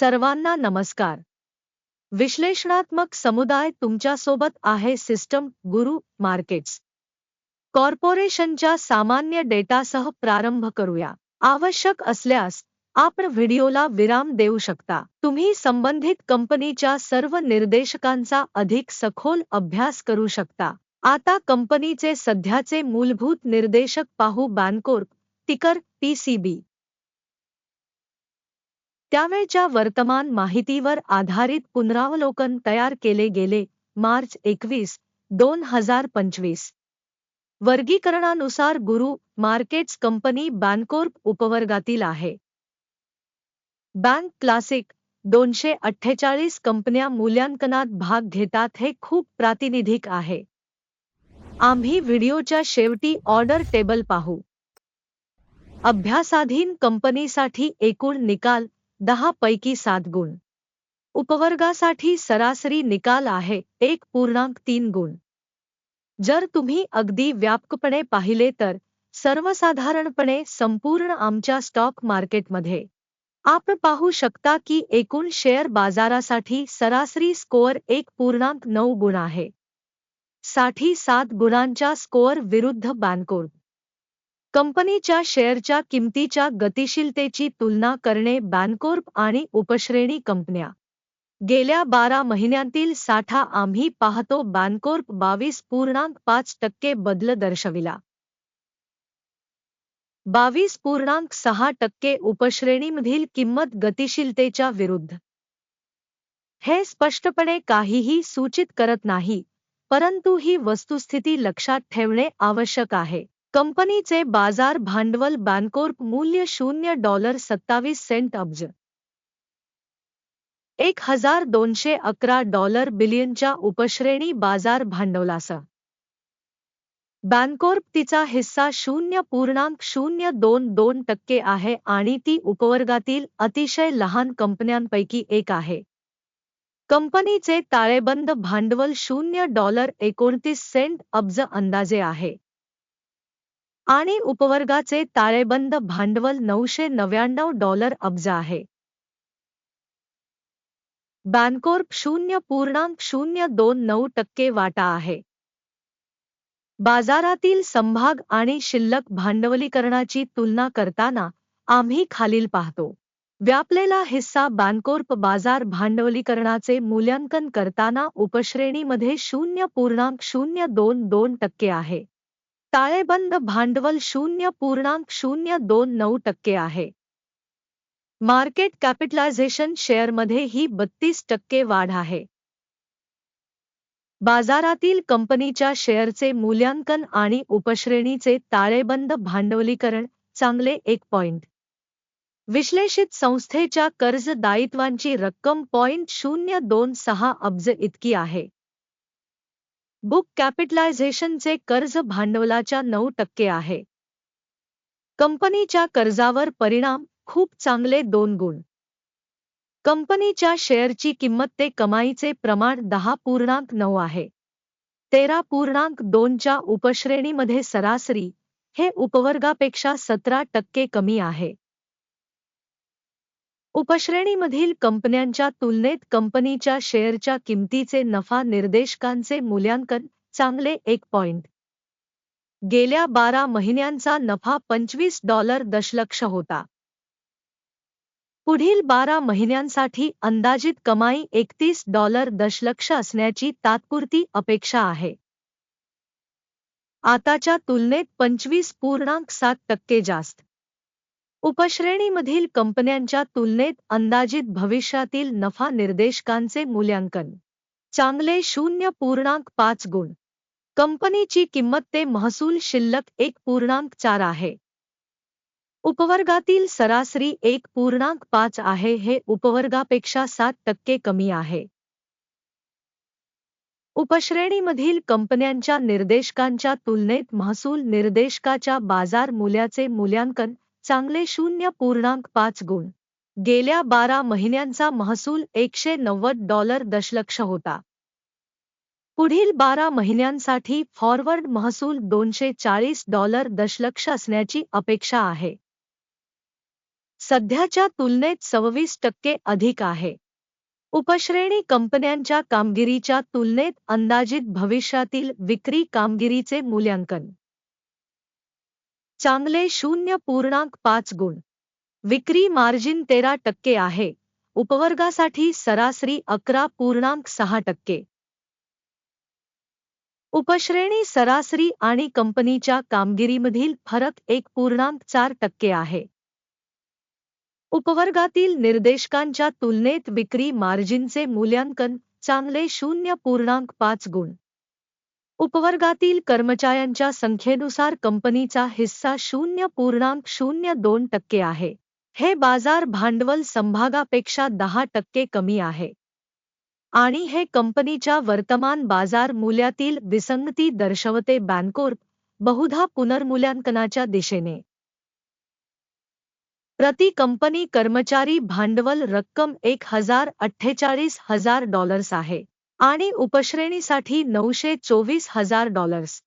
सर्वांना नमस्कार. विश्लेषणात्मक समुदाय तुमच्यासोबत आहे सिस्टम गुरु मार्केट्स. कॉर्पोरेशनच्या सामान्य डेटासह प्रारंभ करूया. आवश्यक असल्यास आपण व्हिडिओला विराम देऊ शकता. तुम्ही संबंधित कंपनीच्या सर्व निर्देशकांचा अधिक सखोल अभ्यास करू शकता. आता कंपनीचे सध्याचे मूलभूत निर्देशक पाहू बॅनकोर्प टिकर पीसीबी त्यावेळच्या वर्तमान माहितीवर आधारित पुनरावलोकन तयार केले गेले मार्च एकवीस दोन हजार पंचवीस. वर्गीकरणानुसार गुरु मार्केट्स कंपनी बँकोर्प उपवर्गातील आहे. बँक क्लासिक दोनशे अठ्ठेचाळीस कंपन्या मूल्यांकनात भाग घेतात हे खूप प्रातिनिधिक आहे. आम्ही व्हिडिओच्या शेवटी ऑर्डर टेबल पाहू. अभ्यासाधीन कंपनीसाठी एकूण निकाल दहा पैकी सात गुण. उपवर्गासाठी सरासरी निकाल आहे एक पूर्णांक तीन गुण. जर तुम्ही अगदी व्यापकपणे पाहिले तर सर्वसाधारणपणे संपूर्ण आमच्या स्टॉक मार्केटमध्ये आपण पाहू शकता की एकूण शेअर बाजारासाठी सरासरी स्कोअर एक पूर्णांक नऊ गुण आहे. साठी सात गुणांच्या स्कोअर विरुद्ध बँकोर्प कंपनीच्या शेअरच्या किमतीच्या गतिशीलतेची तुलना करणे बॅनकोर्प आणि उपश्रेणी कंपन्या. गेल्या बारा महिन्यांतील साठा आम्ही पाहतो बॅनकोर्प बावीस पूर्णांक पाच टक्के बदल दर्शविला. बावीस पूर्णांक सहा टक्के उपश्रेणीमधील किंमत गतिशीलतेच्या विरुद्ध. हे स्पष्टपणे काहीही सूचित करत नाही परंतु ही वस्तुस्थिती लक्षात ठेवणे आवश्यक आहे. कंपनीचे बाजार भांडवल बॅनकोर्प मूल्य शून्य डॉलर सत्तावीस सेंट अब्ज. एक हजार दोनशे अकरा डॉलर बिलियनच्या उपश्रेणी बाजार भांडवलासा. बॅनकोर्प तिचा हिस्सा शून्य पूर्णांक शून्य दोन दोन टक्के आहे आणि ती उपवर्गातील अतिशय लहान कंपन्यांपैकी एक आहे. कंपनीचे ताळेबंद भांडवल शून्य डॉलर एकोणतीस सेंट अब्ज अंदाजे आहे. आणि उपवर्गाचे ताळेबंद भांडवल नऊशे नव्याण्णव डॉलर अब्ज आहे. बॅनकोर्प शून्य पूर्णांक शून्य दोन नऊ टक्के वाटा आहे. बाजारातील संभाग आणि शिल्लक भांडवलीकरणाची तुलना करताना आम्ही खालील पाहतो. व्यापलेला हिस्सा बॅनकोर्प बाजार भांडवलीकरणाचे मूल्यांकन करताना उपश्रेणीमध्ये शून्य पूर्णांक शून्य दोन दोन टक्के आहे. ताळेबंद भांडवल शून्य पूर्णांक शून्य दोन नऊ टक्के आहे. मार्केट कॅपिटलायझेशन शेअरमध्ये ही बत्तीस टक्के वाढ आहे. बाजारातील कंपनीच्या शेअरचे मूल्यांकन आणि उपश्रेणीचे ताळेबंद भांडवलीकरण चांगले एक पॉइंट. विश्लेषित संस्थेच्या कर्ज दायित्वांची रक्कम पॉइंट शून्य दोन सहा अब्ज इतकी आहे. बुक कॅपिटलायझेशनचे कर्ज भांडवलाच्या नऊ टक्के आहे. कंपनीच्या कर्जावर परिणाम खूप चांगले दोन गुण. कंपनीच्या शेअरची किंमत ते कमाईचे प्रमाण दहा पूर्णांक नऊ आहे. तेरा पूर्णांक दोनच्या उपश्रेणीमध्ये सरासरी हे उपवर्गापेक्षा सतरा टक्के कमी आहे. उपश्रेणीमधील कंपन्यांच्या तुलनेत कंपनीच्या शेअरच्या किमतीचे नफा निर्देशकांचे मूल्यांकन चांगले एक पॉइंट गेल्या बारा महिन्यांचा नफा पंचवीस डॉलर दशलक्ष होता. पुढील बारा महिन्यांसाठी अंदाजित कमाई एकतीस डॉलर दशलक्ष असण्याची तात्पुरती अपेक्षा आहे. आताच्या तुलनेत पंचवीस पूर्णांक सात टक्के जास्त. उपश्रेणीमधील कंपन्यांच्या तुलनेत अंदाजित भविष्यातील नफा निर्देशकांचे मूल्यांकन. चांगले शून्य पूर्णांक पाच गुण. कंपनीची किंमत ते महसूल शिल्लक एक पूर्णांक चार आहे. उपवर्गातील सरासरी एक पूर्णांक पाच आहे हे उपवर्गापेक्षा सात टक्के कमी आहे. उपश्रेणीमधील कंपन्यांच्या निर्देशकांच्या तुलनेत महसूल निर्देशकाच्या बाजार मूल्याचे मूल्यांकन चांगले शून्य पूर्णांक पाच गुण. गेल्या बारा महिन्यांचा महसूल एकशे नव्वद डॉलर दशलक्ष होता. पुढील बारा महिन्यांसाठी फॉरवर्ड महसूल दोनशे चाळीस डॉलर दशलक्ष असण्याची अपेक्षा आहे. सध्याच्या तुलनेत सव्वीस टक्के अधिक आहे. उपश्रेणी कंपन्यांच्या कामगिरीच्या तुलनेत अंदाजित भविष्यातील विक्री कामगिरीचे मूल्यांकन. चांगले शून्य पूर्णांक पाच गुण. विक्री मार्जिन तेरा टक्के आहे. उपवर्गासाठी सरासरी अकरा पूर्णांक सहा टक्के. उपश्रेणी सरासरी आणि कंपनीच्या कामगिरीमधील फरक एक पूर्णांक चार टक्के आहे. उपवर्गातील निर्देशकांच्या तुलनेत विक्री मार्जिनचे मूल्यांकन चांगले शून्य पूर्णांक पाच गुण. उपवर्गातील कर्मचाऱ्यांच्या संख्येनुसार कंपनीचा हिस्सा शून्य पूर्णांक शून्य दोन टक्के आहे. हे बाजार भांडवल संभागापेक्षा दहा टक्के कमी आहे. आणि हे कंपनीच्या वर्तमान बाजार मूल्यातील विसंगती दर्शवते बँकोर्प बहुधा पुनर्मूल्यांकनाच्या दिशेने. प्रति कंपनी कर्मचारी भांडवल रक्कम एक हजार अठ्ठेचाळीस हजार डॉलर्स आहे. आणि उपश्रेणीसाठी नऊशे चोवीस हजार डॉलर्स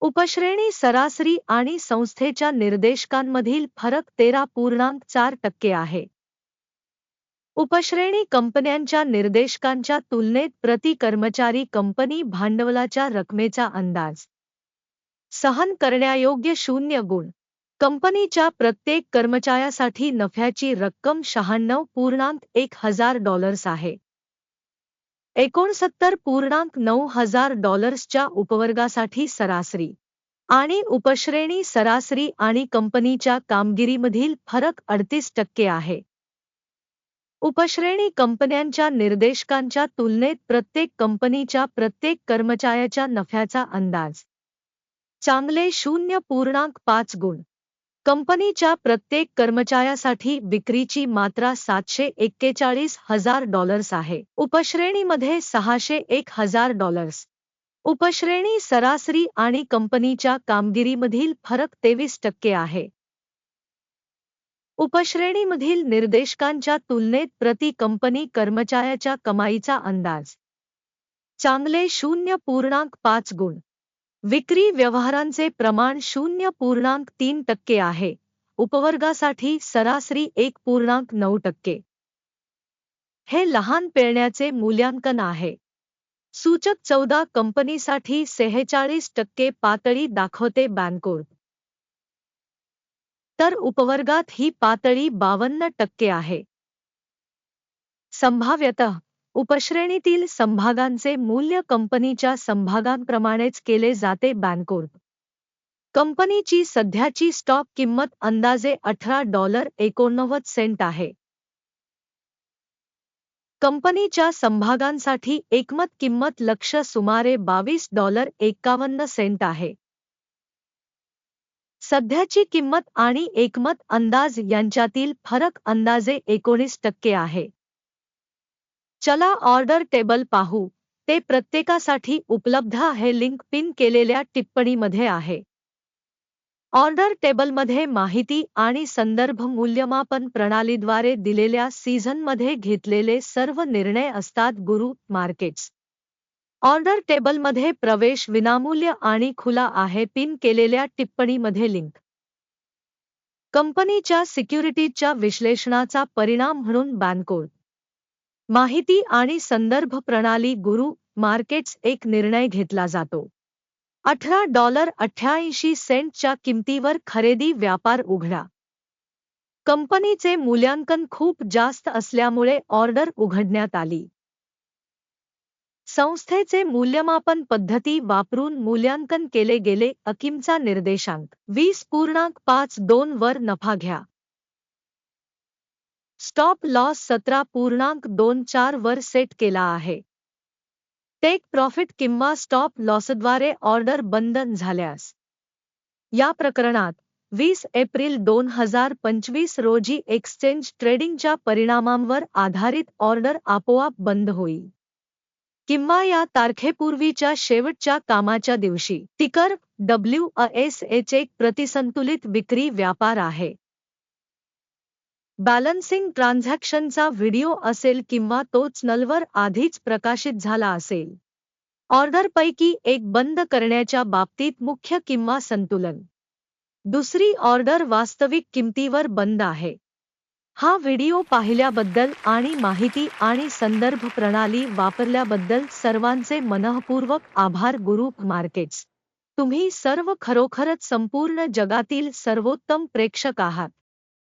उपश्रेणी सरासरी आणि संस्थेच्या निर्देशकांमधील फरक तेरा पूर्णांक चार टक्के आहे. उपश्रेणी कंपन्यांच्या निर्देशकांच्या तुलनेत प्रति कर्मचारी कंपनी भांडवलाच्या रकमेचा अंदाज. सहन करण्यायोग्य शून्य गुण. कंपनीच्या प्रत्येक कर्मचाऱ्यासाठी नफ्याची रक्कम शहाण्णव पूर्णांक एक हजार डॉलर्स आहे. एकोणसत्तर पूर्णांक नऊ हजार डॉलर्सच्या उपवर्गासाठी सरासरी आणि उपश्रेणी सरासरी आणि कंपनीच्या कामगिरीमधील फरक अडतीस टक्के आहे. उपश्रेणी कंपन्यांच्या निर्देशकांच्या तुलनेत प्रत्येक कंपनीच्या प्रत्येक कर्मचाऱ्याच्या नफ्याचा अंदाज चांगले शून्य पूर्णांक पाच गुण कंपनीच्या प्रत्येक कर्मचाऱ्यासाठी विक्रीची मात्रा सातशे एक्केचाळीस हजार डॉलर्स आहे. उपश्रेणीमध्ये सहाशे एक हजार डॉलर्स. उपश्रेणी सरासरी आणि कंपनीच्या कामगिरीमधील फरक तेवीस टक्के आहे. उपश्रेणीमधील निर्देशकांच्या तुलनेत प्रति कंपनी कर्मचाऱ्याच्या कमाईचा अंदाज. चांगले शून्य पूर्णांक पाच गुण. विक्री व्यवहारांचे प्रमाण शून्य पूर्णांक तीन टक्के आहे. उपवर्गासाठी सरासरी एक पूर्णांक नऊ टक्के. हे लहान पेरण्याचे मूल्यांकन आहे. सूचक चौदा कंपनीसाठी सेहेचाळीस टक्के पातळी दाखवते बँकोर्प तर उपवर्गात ही पातळी बावन्न टक्के आहे. संभाव्यतः उपश्रेणीतील संभागांचे मूल्य कंपनीच्या संभागांप्रमाणेच केले जाते बँकोर्प कंपनीची सध्याची स्टॉक किंमत अंदाजे अठरा डॉलर एकोणनव्वद सेंट आहे. कंपनीच्या संभागांसाठी एकमत किंमत लक्ष सुमारे बावीस डॉलर एक्कावन्न सेंट आहे. सध्याची किंमत आणि एकमत अंदाज यांच्यातील फरक अंदाजे एकोणीस टक्के आहे. चला ऑर्डर टेबल पाहू. ते प्रत्येकासाठी उपलब्ध आहे लिंक पिन केलेल्या टिप्पणीमध्ये आहे. ऑर्डर टेबलमध्ये माहिती आणि संदर्भ मूल्यमापन प्रणालीद्वारे दिलेल्या सीझनमध्ये घेतलेले सर्व निर्णय असतात गुरु मार्केट्स. ऑर्डर टेबलमध्ये प्रवेश विनामूल्य आणि खुला आहे पिन केलेल्या टिप्पणीमध्ये लिंक. कंपनीच्या सिक्युरिटीजच्या विश्लेषणाचा परिणाम म्हणून बँकोड माहिती आणि संदर्भ प्रणाली गुरु मार्केट्स एक निर्णय घेतला जातो. अठरा डॉलर अठ्ठ्याऐंशी सेंटच्या किमतीवर खरेदी व्यापार उघडा. कंपनीचे मूल्यांकन खूप जास्त असल्यामुळे ऑर्डर उघडण्यात आली. संस्थेचे मूल्यमापन पद्धती वापरून मूल्यांकन केले गेले अकिमचा निर्देशांक वीस पूर्णांक पाच दोन वर नफा घ्या. स्टॉप लॉस सतरा पूर्णांक दोन चार वर सेट केला आहे. टेक प्रॉफिट किंवा स्टॉप लॉसद्वारे ऑर्डर बंद झाल्यास. या प्रकरणात वीस एप्रिल दोन हजार पंचवीस रोजी एक्सचेंज ट्रेडिंगच्या परिणामांवर आधारित ऑर्डर आपोआप बंद होईल. किंवा या तारखेपूर्वीच्या शेवटच्या कामाच्या दिवशी टिकर डब्ल्यू एस एच एक प्रतिसंतुलित विक्री व्यापार आहे. बॅलन्सिंग ट्रान्झॅक्शनचा व्हिडिओ असेल किंवा तोच नलवर आधीच प्रकाशित झाला असेल. ऑर्डरपैकी एक बंद करण्याच्या बाबतीत मुख्य किंवा संतुलन. दुसरी ऑर्डर वास्तविक किंमतीवर बंद आहे. हा व्हिडिओ पाहिल्याबद्दल आणि माहिती आणि संदर्भ प्रणाली वापरल्याबद्दल सर्वांचे मनःपूर्वक आभार ग्रुप मार्केट्स. तुम्ही सर्व खरोखरच संपूर्ण जगातील सर्वोत्तम प्रेक्षक आहात.